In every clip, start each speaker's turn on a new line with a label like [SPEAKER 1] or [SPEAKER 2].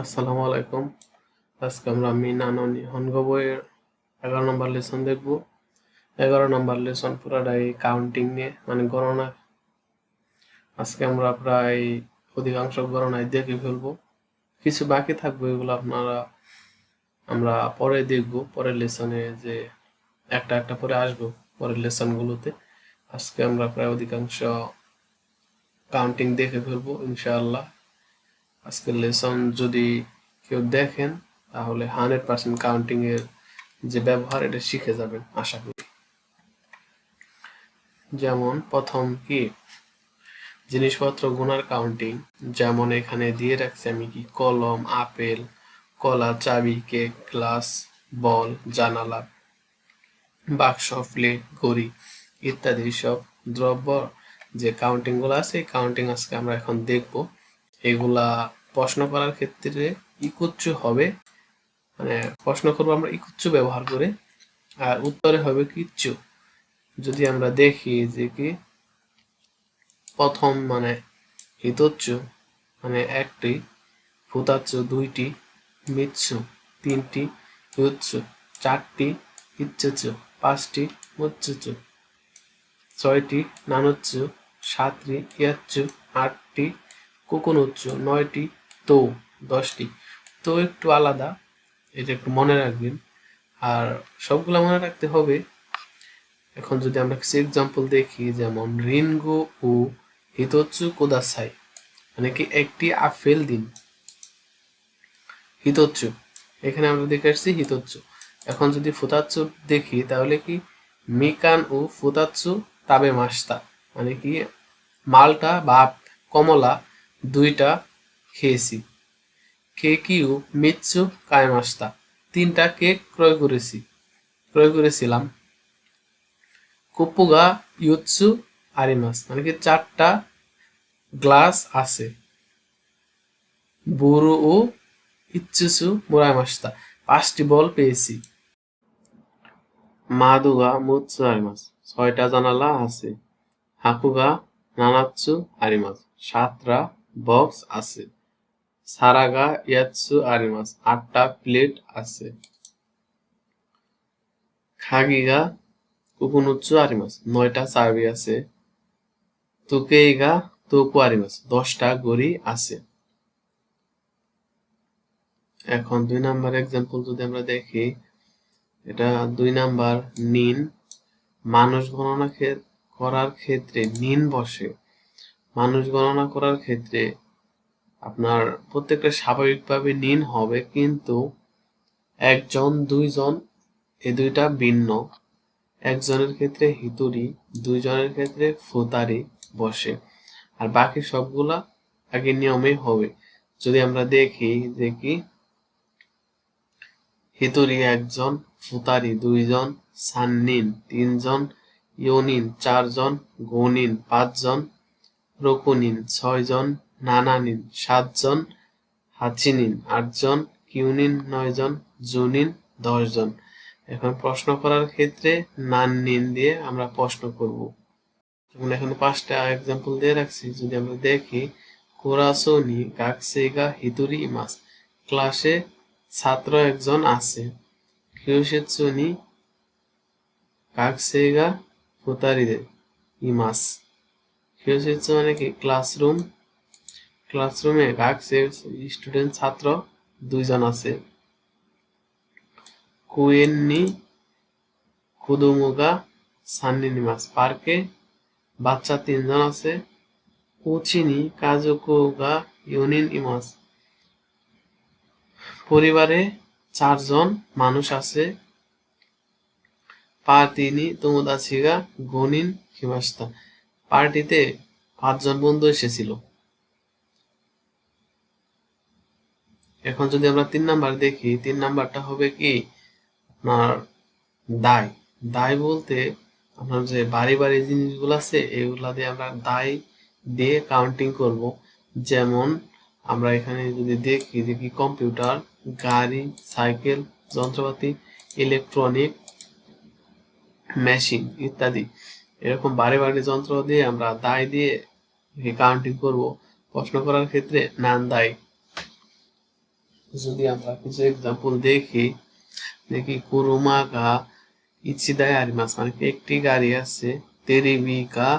[SPEAKER 1] আসসালামু আলাইকুম। আজকে আমরা মিনাননি হনগ বইয়ের এগারো নম্বর লেসন দেখব। এগারো নম্বর লেসন পুরাটাই কাউন্টিং নিয়ে মানে গণনা। আজকে আমরা প্রায় অধিকাংশ গণনায় দেখে ফেলব। কিছু বাকি থাকবে এগুলো আপনারা আমরা পরে দেখব, পরের লেসনে যে একটা একটা পরে আসব পরের লেসনগুলোতে। আজকে আমরা প্রায় অধিকাংশ কাউন্টিং দেখে ফেলব, ইনশাআল্লাহ। আজকের লেসন যদি কেউ দেখেন, তাহলে হান্ড্রেড পার্সেন্ট কাউন্টিং এর যে ব্যবহার, এটা শিখে যাবেন, আশা করি। যেমন প্রথম কি, জিনিসপত্র গুনার কাউন্টিং, যেমন এখানে দিয়ে রাখছি আমি কি, কলম, আপেল, কলা, চাবি, কেক, গ্লাস, বল, জানালা, বাক্স, প্লেট, ঘড়ি ইত্যাদি সব দ্রব্য যে কাউন্টিংগুলো আছে, এই কাউন্টিং আজকে আমরা এখন দেখব। এগুলা প্রশ্ন করার ক্ষেত্রে ইকুচ্চ হবে। মানে প্রশ্ন করব আমরা ইকুচ্চ ব্যবহার করে, আর উত্তরে হবে কিচ্ছু। যদি আমরা দেখি যে কি, প্রথম মানে হিতচ্ছ মানে একটি, ভূতাচ্ছ দুইটি, মিচ্ছ তিনটি হিউচ্ছ চারটি ইচ্ছুচ পাঁচটি মুচ্ছুচ ছয়টি, নানুচ্ছ সাতটি, ইয়াচ্ছ আটটি কোকোনুচ্ছ নয়টি, তো দশটি। তো একটু আলাদা, এটা একটু মনে রাখবেন। আর সবগুলো মনে রাখতে হবে, এখন যদি আমরা কিছু এক্সাম্পল দেখি, যেমন রিনগো ও হিতোচ্ছু কোদাসাই মানে কি একটি আপেল দিন। হিতোচ্ছু এখানে আমরা দেখে আসছি হিতোচ্ছু এখন যদি ফুতাচ্ছু দেখি, তাহলে কি মিকান ও ফুতাচ্ছু তাবে মাস্তা মানে কি মালটা বা কমলা দুইটা খেয়েছি। কেকিও মিচ্ছু কায়মাস্তা তিনটা কেক ক্রয় করেছি। ক্রয় করেছিলাম কুপুগা ইউৎসু, আরিমাস। মানে কি চারটা গ্লাস আছে। বুরু ও ইচ্ছুসু মুরাইমাস্তা পাঁচটি বল পেয়েছি। মাদুগা, মুৎসু, আরিমাস। ছয়টা জানালা আছে। হাকুগা নানাচ্ছু আরিমাস। সাতটা বক্স আছে। সারাগা ইয়াৎসু আরিমাস, আটটা প্লেট আছে। খাগিগা কুকুনুচ্ছু আরিমাস, নয়টা চাবি আছে। তুকেইগা, তোকু, আরিমাস, দশটা গড়ি আছে। এখন দুই নাম্বার এক্সাম্পল যদি আমরা দেখি, এটা দুই নাম্বার, নিন। মানুষ গণনা করার ক্ষেত্রে নিন বসে। মানুষ গণনা করার ক্ষেত্রে আপনার প্রত্যেকটা স্বাভাবিকভাবে নিন হবে, কিন্তু একজন, দুইজন এ দুইটা ভিন্ন। একজনের ক্ষেত্রে হিতুরি, দুইজনের ক্ষেত্রে ফুতারি বসে। আর বাকি সবগুলা আগে নিয়মে হবে। যদি আমরা দেখি যে কি, হিতুরি একজন, ফুতারি দুইজন, সান্নিন তিনজন, ইউনিন চারজন গনিন পাঁচজন রকুনিন ছয়জন, নানানিন, সাতজন, হাচিনিন, আটজন, কিউনিন, নয়জন, জুনিন, দশজন। এখন প্রশ্ন করার ক্ষেত্রে নান নিন দিয়ে আমরা প্রশ্ন করব। যেমন এখানে পাঁচটা এক্সাম্পল দিয়ে রাখছি। যদি আমরা দেখি, কোরাসোনি কাকসেগা হিতুরি, ইমাস। ক্লাসে ছাত্র একজন আছে। কিউসেৎসুনি কাকসেগা ফুতারিদে ইমাস। কিউসেৎসু মানে কি ক্লাসরুম ক্লাসরুমে কাকসে স্টুডেন্ট ছাত্র, দুইজন আছে। কুয়েননি কুদুমুগা সান্নিনিমাস পার্কে বাচ্চা তিনজন আছে। উচিনি কাজুকুগা, ইউনিন ইমাস। পরিবারে চারজন মানুষ আছে। পার্টিনি তোমোদাছিগা, গনিন খিমাস্তা পার্টিতে পাঁচজন বন্ধু এসেছিল। এখন যদি আমরা তিন নাম্বার দেখি, তিন নাম্বারটা হবে কি? আপনার দায়। দায় বলতে আপনার যে বাড়ি বাড়ি জিনিসগুলো আছে, এগুলা দিয়ে আমরা দায় দিয়ে কাউন্টিং করব। যেমন আমরা এখানে যদি দেখি যে কি, কম্পিউটার, গাড়ি, সাইকেল, যন্ত্রপাতি, ইলেকট্রনিক, মেশিন ইত্যাদি। এরকম বাড়ি বাড়ি যন্ত্র দিয়ে আমরা দায় দিয়ে কাউন্টিং করব। প্রশ্ন করার ক্ষেত্রে নান দায়। যদি আমরা কিছু এক্সাম্পল দেখি দেখি কুরুমা গা ইচিদায় আরিমাস মানে একটি গাড়ি আছে, তেরিবি গা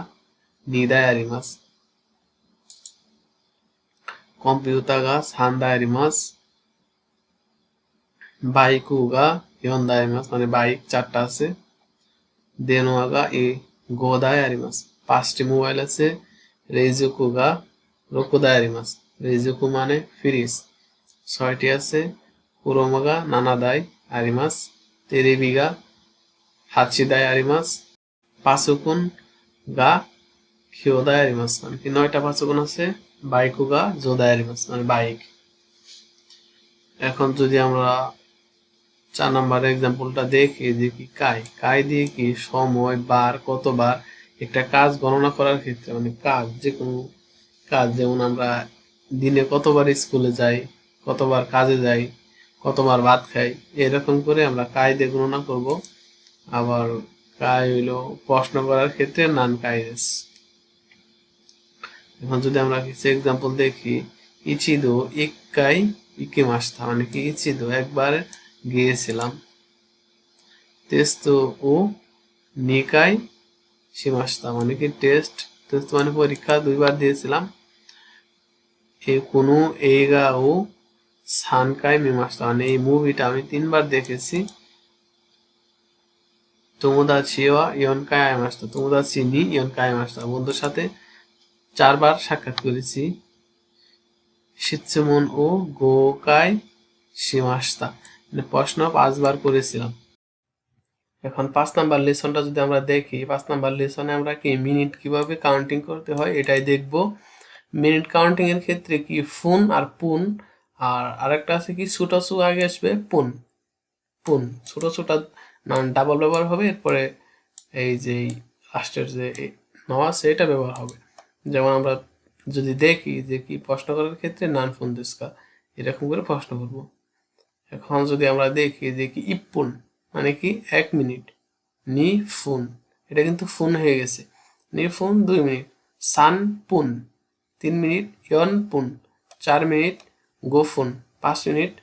[SPEAKER 1] নিদায় আরিমাস কম্পিউটার গা সান্দায় আরিমাস বাইকু গা ইয়ন্দায় আরিমাস মানে বাইক চারটা আছে, দেনোয়া গা এ গোদায় আরিমাস পাঁচটি মোবাইল আছে রেজুকু গা, রোকুদায় আরিমাস রেজুকু মানে ফ্রিজ ছয়টি আছে কুরোমাগা নানাদাই আরিমাস তেরেবিগা হাচিদাই আরিমাস পাঁচুকুন গা খিওদাই আরিমাস মানে কি? নয়টা পাঁচুকুন আছে বাইকুগা জোদাই আরিমাস মানে বাইক। এখন যদি আমরা চার নাম্বার এক্সাম্পলটা দেখি যে কি কাই কাই দিয়ে কি সময়, বার, কতবার একটা কাজ গণনা করার ক্ষেত্রে মানে কাজ যে কোনো কাজ, যেমন আমরা দিনে কতবার স্কুলে যাই, কতবার কাজে যাই, কতবার ভাত খাই, এরকম করে আমরা কাই দিয়ে গণনা করব। আবার কাই হইল প্রশ্ন করার ক্ষেত্রে নান কাইদেস এখন যদি আমরা কিছু এক্সাম্পল দেখি, ইচিদো ইকাই ইকে মাসতা মানে কি ইচিদো? একবার গিয়েছিলাম। তেস্তো ও নিকাই সীমাস্তা মানে কি টেস্ট টেস্ট মানে পরীক্ষা দুইবার দিয়েছিলাম। এ কোনো, এইগা ও সানকাই মিমাস্তা মানে এই মুভিটা আমি তিনবার দেখেছি। তোমোদা চিওয়া ইয়নকাই আইমাস্তা তোমোদা চিনি, ইয়নকাই আইমাস্তা বন্ধুর সাথে চারবার সাক্ষাৎ করেছি। শিৎসুমন ও গোকাই সীমাস্তা প্রশ্ন পাঁচবার করেছিলাম। এখন পাঁচ নাম্বার লেসনটা যদি আমরা দেখি, পাঁচ নাম্বার লেসনে আমরা কি মিনিট কীভাবে কাউন্টিং করতে হয় এটাই দেখব। মিনিট কাউন্টিং এর ক্ষেত্রে কি ফুন আর পুন, আর আরেকটা আছে কি ছোটো সু আগে আসবে পুন। পুন, ছোট ছোট নান ডাবল ব্যবহার হবে, এরপরে এই যে লাস্টের যে ন আছে, এটা ব্যবহার হবে। যেমন আমরা যদি দেখি যে কি প্রশ্ন করার ক্ষেত্রে নান ফোন দিস্কা, এরকম করে প্রশ্ন করব। এখন যদি আমরা দেখি যে কি ইপুন মানে কি এক মিনিট। নি ফোন, এটা কিন্তু ফোন হয়ে গেছে। নি ফোন, দুই মিনিট। সান পুন, তিন মিনিট। ইয়ন পুন, চার মিনিট। গোফুন পাঁচ মিনিট।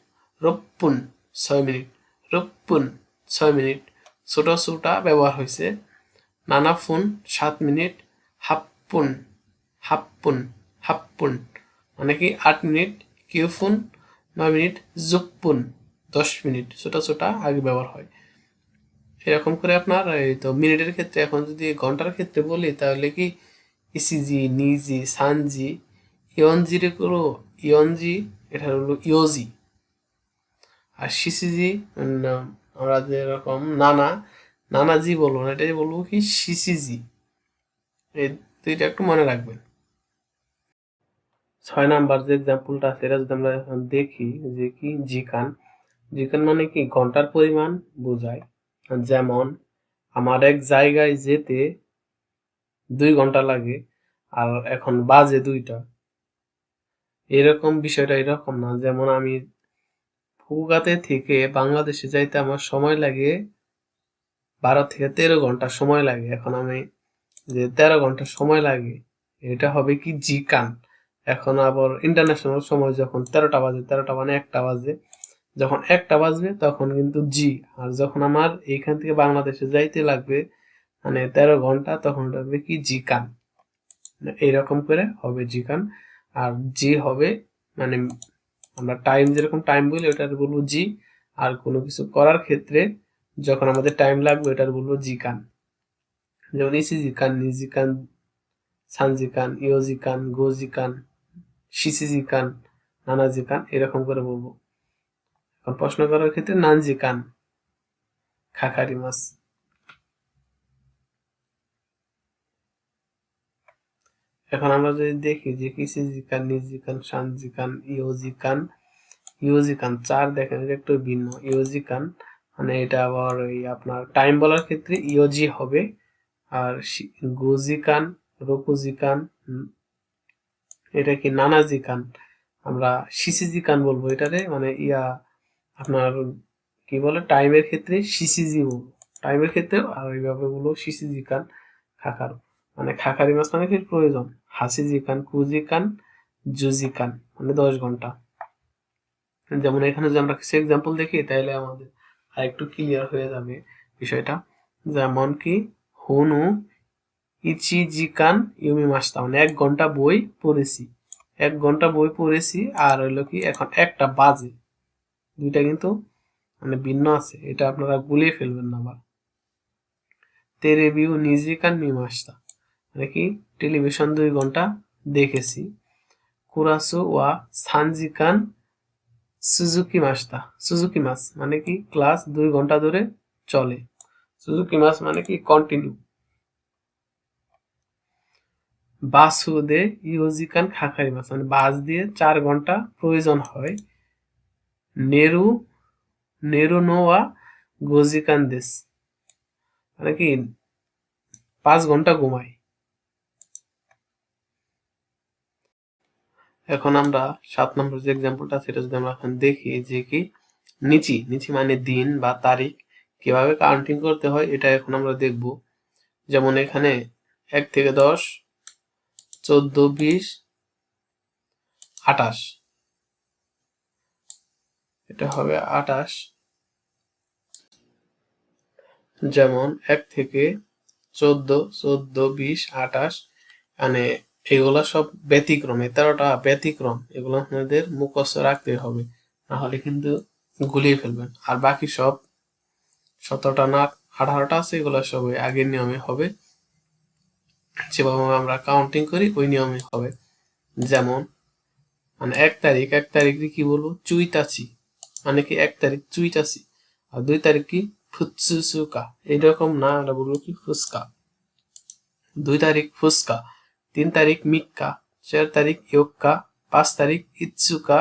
[SPEAKER 1] রপ্পুন ছয় মিনিট। রপ্পুন ছয় মিনিট। ছোট ছোটা ব্যবহার হয়েছে। নানা ফোন, সাত মিনিট। হাপ্পুন হাপ্পুন হাপ্পুন মানে কি আট মিনিট। কিউ ফোন, নয় মিনিট। জুপ্পুন দশ মিনিট ছোটা ছোটা আগে ব্যবহার হয়। এরকম করে আপনার এই তো মিনিটের ক্ষেত্রে এখন যদি ঘণ্টার ক্ষেত্রে বলি, তাহলে কি ইসিজি নিজি সানজি ইয়নজি রে করো ইয়নজি এটা হলো ইয়োজি আর সিসিজি আমরা যেরকম নানা নানাজি বলব না, এটাই বলব কি সিসিজি এই দুইটা একটু মনে রাখবেন। ছয় নাম্বার যে এক্সাম্পলটা আছে, এটা যদি আমরা দেখি, যে কি জিকান জিকান মানে কি ঘণ্টার পরিমাণ বোঝায়। যেমন, আমার এক জায়গায় যেতে দুই ঘণ্টা লাগে, আর এখন বাজে দুইটা। এরকম বিষয়টা এরকম না। যেমন আমি ফুগাতে থেকে বাংলাদেশে যাইতে আমার সময় লাগে বারো থেকে তেরো ঘণ্টা সময় লাগে। এখন আমি যে তেরো ঘণ্টা সময় লাগে, এটা হবে কি জিকান। এখন আবার ইন্টারন্যাশনাল সময় যখন তেরোটা বাজে, তেরোটা মানে একটা বাজে। যখন একটা বাজবে, তখন কিন্তু জি আর যখন আমার এইখান থেকে বাংলাদেশে যাইতে লাগবে মানে তেরো ঘণ্টা, তখন হবে কি জিকান এইরকম করে হবে জিকান আর জি হবে মানে আমরা টাইম যেরকম টাইম বলি, ওটার বলব জি আর কোনো কিছু করার ক্ষেত্রে যখন আমাদের টাইম লাগবে, ওটার বলব জিকান যেমন ইসি জিকান নিজিকান সানজিকান ইয়োজিকান গোজিকান সিসিজিকান নানাজিকান এরকম করে বলব। প্রশ্ন করার ক্ষেত্রে নানজিকান খাখারি মাছ। এখন আমরা যদি দেখি যে কিসিজিকান নিজিকান সানজিকান ইওজিকান ইওজিকান চার দেখেন, এটা একটু ভিন্ন। ইওজিকান মানে এটা আবার ওই আপনার টাইম বলার ক্ষেত্রে ইওজি হবে। আর গোজিকান রকুজিকান এটা কি নানাজিকান আমরা সিসিজিকান বলব এটারে মানে ইয়া আপনার, কি বলে টাইমের ক্ষেত্রে সিসিজি টাইমের ক্ষেত্রে আর এইভাবে বলব সিসিজিকান খাকার মানে খাকারি মাছ মানে প্রয়োজন? হাসি জিকান কুজি কান জুজি কান মানে দশ ঘণ্টা। যেমন এখানে যদি আমরা কিছু এক্সাম্পল দেখি তাহলে আমাদের আর একটু ক্লিয়ার হয়ে যাবে বিষয়টা। যেমন কি, হুনু ইচিজিকান ইউমি মাসতা মানে এক ঘণ্টা বই পড়েছি। এক ঘণ্টা বই পড়েছি, আর হইল কি, এখন একটা বাজে। দুইটা কিন্তু মানে ভিন্ন আছে। এটা আপনারা গুলিয়ে ফেলবেন না আবার। তেরে বিউ নিজিকান মি মাসতা মানে কি? টেলিভিশন দুই ঘণ্টা দেখেছি। কুরাসু ওয়া সানজিকান সুজুকি মাসতা। সুজুকি মাস মানে কি? ক্লাস দুই ঘণ্টা ধরে চলে। সুজুকি মাস মানে কি? কন্টিনিউ বাস হুদে ইউজিকান খাকারি মাস। মানে বাস দিয়ে চার ঘণ্টা প্রয়োজন হয়। নেরু নেরু নোয়া গোজিকান দেশ মানে কি? পাঁচ ঘণ্টা ঘুমায় এখন আমরা সাত নম্বর যে এক্সাম্পলটা সেটা যদি আমরা এখন দেখি, যে কি? নিচি নিচি মানে দিন বা তারিখ। কীভাবে কাউন্টিং করতে হয়, এটা এখন আমরা দেখব। যেমন এখানে এক থেকে দশ, চোদ্দ, বিশ আটাশ এটা হবে আটাশ যেমন এক থেকে চোদ্দ চোদ্দ, বিশ আটাশ মানে এগুলা সব ব্যতিক্রম, তেরোটা ব্যতিক্রম, এগুলো আপনাদের মুখস্থ রাখতে হবে। নাহলে কিন্তু গুলিয়ে ফেলবেন। আর বাকি সব সতেরোটা না, আঠারোটা আছে, এগুলো সব ওই আগের নিয়মে হবে। যেভাবে আমরা কাউন্টিং করি, ওই নিয়মে হবে। যেমন মানে এক তারিখ এক তারিখ কি বলব? চুইতাছি মানে কি এক তারিখ চুইতাছি আর দুই তারিখ কি ফুৎসুসুকা এইরকম না আমরা বলব কি ফুচকা। দুই তারিখ ফুচকা, তিন তারিখ মিক্কা, চার তারিখ ইয়োক্কা, পাঁচ তারিখ ইৎসুকা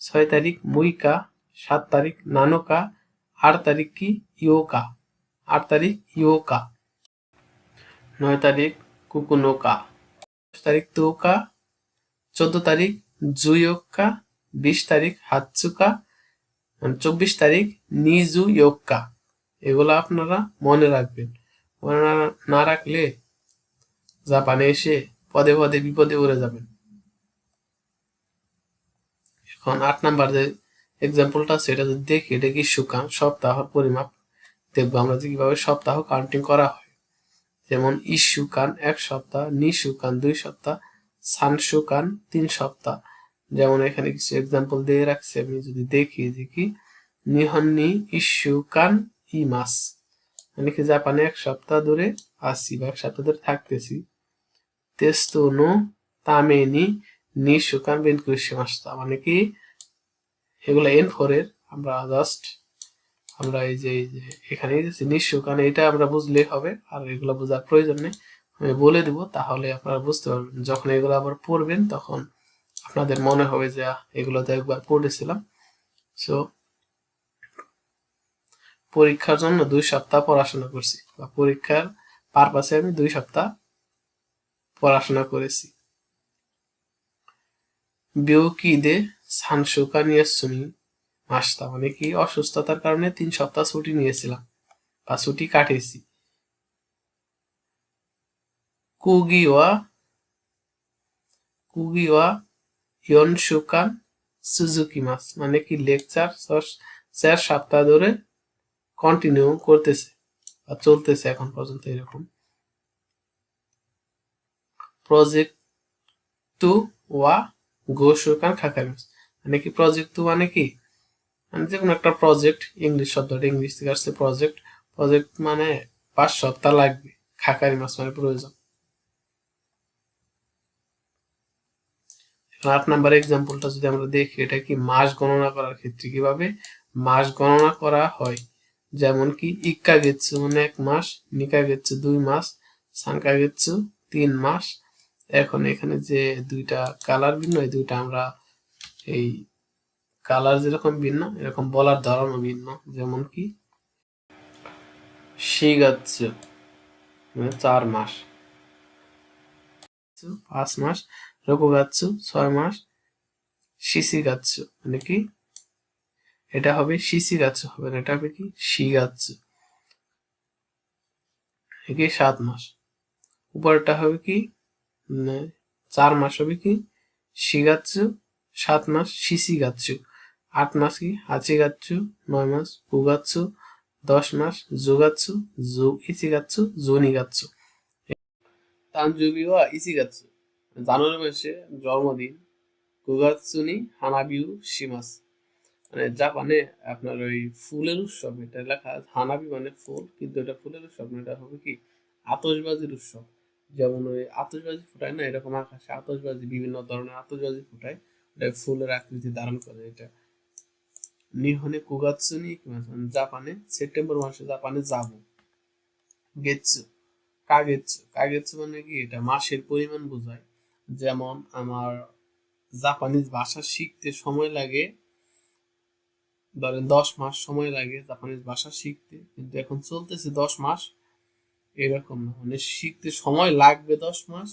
[SPEAKER 1] ছয় তারিখ মুইকা, সাত তারিখ নানোকা, আট তারিখ কি ইয়োকা, আট তারিখ ইয়োকা, নয় তারিখ কুকুনোকা, দশ তারিখ তোকা, চোদ্দ তারিখ জুয়োক্কা বিশ তারিখ হাতসুকা মানে চব্বিশ তারিখ নিজু ইয়োক্কা। এগুলো আপনারা মনে রাখবেন। মনে না- রাখলে জাপানে এসে পদে পদে বিপদে উড়ে যাবেন। এখন আট নাম্বার যে এক্সাম্পলটা সেটা যদি দেখি, এটা কি সুকান সপ্তাহ পরিমাপ দেখব আমরা যে কীভাবে সপ্তাহ কাউন্টিং করা হয়। যেমন ইস্যুকান এক সপ্তাহ নিশুকান দুই সপ্তাহ, সান সানসুকান তিন সপ্তাহ। যেমন এখানে কিছু এক্সাম্পল দিয়ে রাখছি, আমি যদি দেখি যে কি নিহন্নি ই মাস মানে কি জাপানে এক সপ্তাহ ধরে আসি বা এক সপ্তাহ ধরে থাকতেছি। তেস্তো নো তামেনি নিশুকান বেন মাসটা। মানে কি এগুলো এন ফোর এর, আমরা জাস্ট আমরা এই যে এই যে এখানে নিশুকান এটা আমরা বুঝলেই হবে, আর এগুলো বোঝার প্রয়োজন নেই। আমি বলে দিব, তাহলে আপনারা বুঝতে পারবেন। যখন এগুলো আবার পড়বেন, তখন আপনাদের মনে হবে যে এগুলো তো একবার পড়েছিলাম। সো পরীক্ষার জন্য দুই সপ্তাহ পড়াশোনা করছি। বা পরীক্ষার পারপাসে আমি দুই সপ্তাহ পড়াশোনা করেছি। বিউকিদে সানসুকা নিয়েছুনি মাসটা মানে কি অসুস্থতার কারণে তিন সপ্তাহ ছুটি নিয়েছিলাম বা ছুটি কাটিয়েছি। কুগিওয়া কুগিওয়া ইয়নসুকান সুজুকি মাস মানে কি লেকচার চার সপ্তাহ ধরে কন্টিনিউ করতেছে বা চলতেছে এখন পর্যন্ত এরকম। প্রজেক্ট টু ওয়া গোসুকান খাকামিস মানে কি প্রজেক্ট টু মানে কি? মানে যে কোনো একটা প্রজেক্ট ইংলিশ শব্দটা ইংলিশ থেকে আসছে প্রজেক্ট প্রজেক্ট মানে পাঁচ সপ্তাহ লাগবে। খাকারি মাস মানে প্রয়োজন। আট নাম্বার এক্সাম্পলটা যদি আমরা দেখি, এটা কি মাস গণনা করার ক্ষেত্রে কীভাবে? মাস গণনা করা হয়। যেমন কি, ইক্কা গেচ্ছে মানে এক মাস, নিকা গেচ্ছে দুই মাস সানকা গেচ্ছে তিন মাস। এখন এখানে যে দুইটা কালার ভিন্ন, এই দুইটা আমরা এই কালার যেরকম ভিন্ন, এরকম বলার ধরনও ভিন্ন। যেমন কি শিগাচ্ছু মানে চার মাস। পাঁচ মাস। রকুগাচ্ছু ছয় মাস। শিশি গাচ্ছু মানে কি? এটা হবে শিশি গাচ্ছু, হবে না, এটা হবে কি? শিগাচ্ছু কি সাত মাস। উপরটা হবে কি? চার মাস হবে কি? শিগাচ্ছু সাত মাস শিশি গাচ্ছু। আট মাস কি? হাচিগাচ্ছু নয় মাস উগাচ্ছু দশ মাস জুগাচ্ছু জু ইচিগাচ্ছু জুনিগাচ্ছু তানজুবি ওয়া ইচিগাচ্ছু জানুয়ারি মাসে জন্মদিন। কুগাৎসুনি হানাবিউ, শিমাস। মানে জাপানে আপনার ওই ফুলের উৎসব, এটা লেখা হানাবি মানে ফুল, কিন্তু এটা ফুলের উৎসব না, এটা হবে কি? আতশবাজির উৎসব। যেমন ওই আতশবাজি ফুটায় না, এরকম আকাশে আতশবাজি, বিভিন্ন ধরনের আতশবাজি ফুটায় এটা ফুলের আকৃতি ধারণ করে এটা। নিহনে কুগাৎসুনি জাপানে সেপ্টেম্বর মাসে জাপানে যাব গেচ্ছু। কাগেচ্ছু। কাগেচ্ছু মানে কি? এটা মাসের পরিমাণ বোঝায়। যেমন আমার জাপানিজ ভাষা শিখতে সময় লাগে, ধরেন দশ মাস সময় লাগে জাপানিজ ভাষা শিখতে, কিন্তু এখন চলতেছে দশ মাস, এরকম না। মানে শিখতে সময় লাগবে দশ মাস,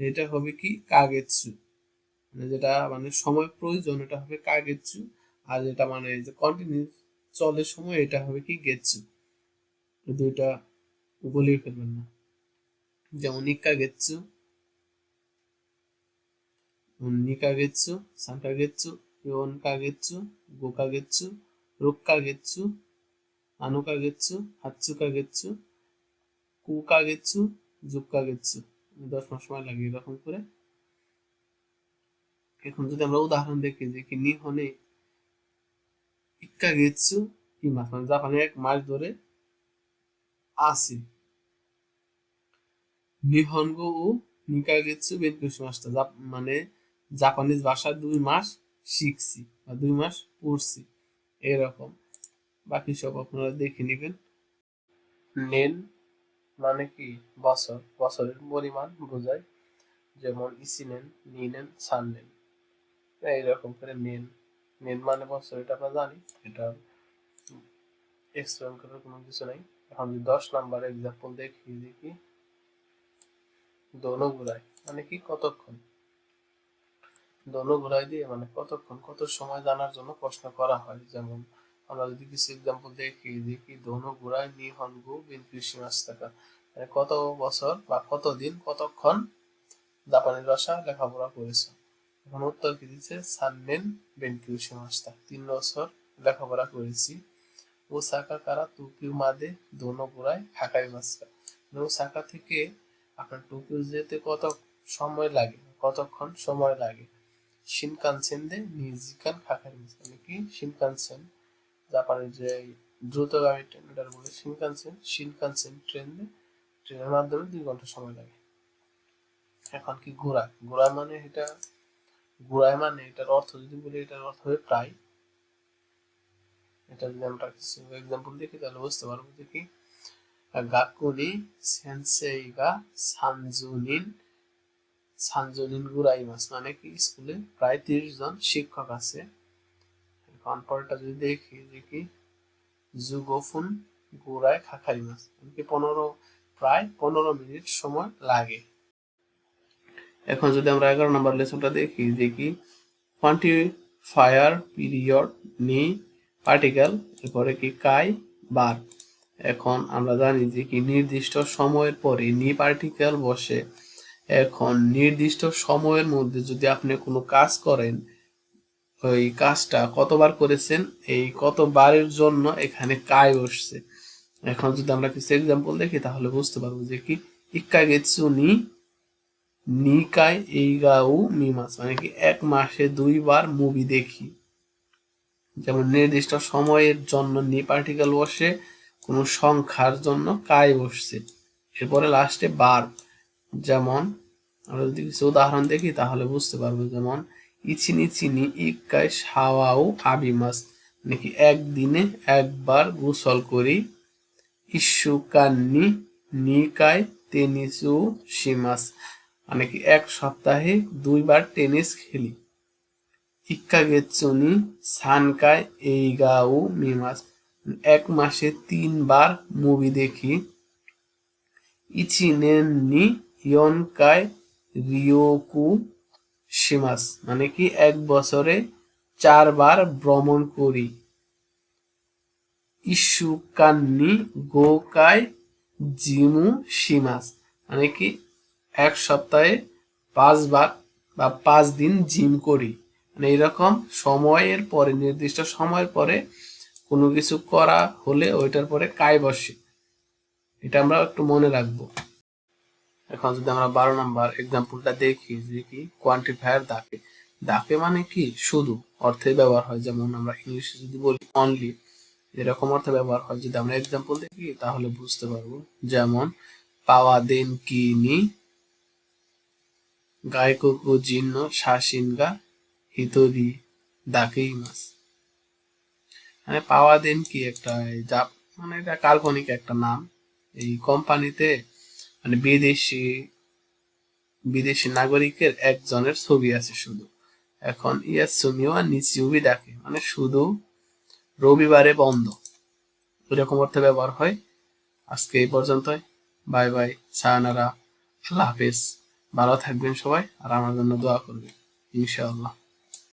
[SPEAKER 1] এটা হবে কি? কাগেচ্ছু মানে যেটা মানে সময় প্রয়োজন, এটা হবে কাগেচ্ছু আর যেটা মানে যে কন্টিনিউ চলে সময়, এটা হবে কি? গেচ্ছু দুইটা গলিয়ে ফেলবেন না। যেমন ইক্কা গেচ্ছু নিকাগেচ্ছু সানকাগেচ্ছু ইওনকাগেচ্ছু গোকাগেচ্ছু রুক্কাগেচ্ছু আনুকাগেচ্ছু হাচ্ছুকাগেচ্ছু কুকাগেচ্ছু জুক্কাগেচ্ছু দশ মাস সময় লাগে এরকম করে। এখন যদি আমরা উদাহরণ দেখি যে কি নিহনে ইক্কাগেচ্ছু কি মাস মানে জাপানে এক মাস ধরে আসি। নিহনগো ও নিকাগেচ্ছু বেনকুশি মাসটা মানে জাপানিজ ভাষা দুই মাস শিখছি বা দুই মাস পড়ছি। এরকম। বাকি সব আপনারা দেখে নেবেন। নেন মানে কি? বছর। বছরের পরিমাণ বোঝায়। যেমন ইসি নেন নি নেন সান নেন এইরকম করে নেন নেন মানে বছর, এটা আমরা জানি। এটা এক্সপ্লেন করার কোনো কিছু নাই। এখন যদি দশ নাম্বার এক্সাম্পল দেখি দেখি। দোনো ঘুরায় মানে কি? কতক্ষণ? দোনো ঘুরাই দিয়ে মানে কতক্ষণ, কত সময় জানার জন্য প্রশ্ন করা হয়? যেমন আমরা যদি কিছু এক্সাম্পল দেখি কি দোনো ঘুরায় নিহন গু বিন কৃষি মাস টাকা মানে কত বছর বা কত দিন, কতক্ষণ জাপানি ভাষা লেখাপড়া করেছে? এখন উত্তর কি দিচ্ছে? সান্নেন বেন কৃষি মাসটা তিন বছর লেখাপড়া করেছি। ওসাকা কারা? তুকিউ মাদে দোনো ঘুরায় হাকাই মাসটা ওসাকা থেকে আপনার টোকিও যেতে কত সময় লাগে? কতক্ষণ সময় লাগে? শিনকানসেন দে নিজিকান খাকারি মানে কি শিনকানসেন জাপানের যে দ্রুতগামী ট্রেন এটার বলে শিনকানসেন শিনকানসেন ট্রেন ট্রেনের মাধ্যমে দুই ঘণ্টা সময় লাগে। এখন কি ঘোড়া ঘোড়া মানে এটা ঘোড়ায় মানে এটার অর্থ যদি বলি, এটার অর্থ হবে প্রায়। এটা যদি আমরা কিছু এক্সাম্পল দেখি, তাহলে বুঝতে পারব যে কি? গাকুনি সেন্সেইগা সানজুনিন সানজুনিন গুরাইমাস মানে কি? স্কুলে প্রায় তিরিশ জন শিক্ষক আছে। এখন পরেরটা যদি দেখি যে কি যুগফুন গুড়ায় খাখারিমাস কি পনেরো, প্রায় পনেরো মিনিট সময় লাগে। এখন যদি আমরা এগারো নম্বর লেসনটা দেখি যে কি কোয়ান্টিফায়ার পিরিয়ড নি পার্টিকেল, এরপরে কি কাই, বার। এখন আমরা জানি যে কি নির্দিষ্ট সময়ের পরে নি পার্টিকেল বসে। এখন নির্দিষ্ট সময়ের মধ্যে যদি আপনি কোনো কাজ করেন, ওই কাজটা কতবার করেছেন, এই কতবারের জন্য এখানে কায় বসছে? এখন যদি আমরা কিছু এক্সাম্পল দেখি, তাহলে বুঝতে পারব যে কি ইক্কা গেছু নি নিকায় এই গাউ মি মাস মানে কি এক মাসে দুইবার মুভি দেখি। যেমন নির্দিষ্ট সময়ের জন্য নি পার্টিকেল বসে, কোনো সংখ্যার জন্য কায় বসছে। এরপরে লাস্টে বার। যেমন, আমরা যদি কিছু উদাহরণ দেখি, তাহলে বুঝতে পারব যেমন, ইচিনি চিনি ইকাই সাওয়াও আবিমাস। নাকি একদিনে একবার গোসল করি। ইস্যুকান্নি নিকাই টেনিসু সিমাস মানে কি এক সপ্তাহে দুইবার টেনিস খেলি। ইক্কা গেচুনি সানকাই এইগাউ মিমাস। এক মাসে তিনবার মুভি দেখি। ইচিনেননি ইয়নকাই রিওকু সিমাস মানে কি এক বছরে চারবার ভ্রমণ করি। ইস্যুকান্নি গোকাই জিমু সিমাস মানে কি এক সপ্তাহে পাঁচবার বা পাঁচ দিন জিম করি। মানে এইরকম সময়ের পরে, নির্দিষ্ট সময়ের পরে কোনো কিছু করা হলে ওইটার পরে কায় বসে? এটা আমরা একটু মনে রাখব। এখন যদি আমরা বারো নাম্বার এক্সাম্পলটা দেখি, যে কি কোয়ান্টিফায়ার দাকে? দাকে মানে কি? শুধু অর্থে ব্যবহার হয়। যেমন আমরা ইংলিশে যদি বলি অনলি এরকম অর্থে ব্যবহার হয়। যদি আমরা এক্সাম্পল দেখি, তাহলে বুঝতে পারব। যেমন, পাওয়া দেন কি কিনি গায়কো জিন্ন শাসিনগা হিতরি দাকেই মাস। মানে পাওয়া দেন কি একটা যা মানে এটা কাল্পনিক একটা নাম। এই কোম্পানিতে মানে বিদেশি বিদেশি নাগরিকের একজনের ছবি আছে শুধু। এখন ইয়াসুমিও আর নিচিউবি ডাকে মানে শুধু রবিবারে বন্ধ। এরকম অর্থে ব্যবহার হয়। আজকে এই পর্যন্তই। বাই বাই সায়নারা আল্লাহ হাফেজ। ভালো থাকবেন সবাই। আর আমার জন্য দোয়া করবেন। ইনশাআল্লাহ।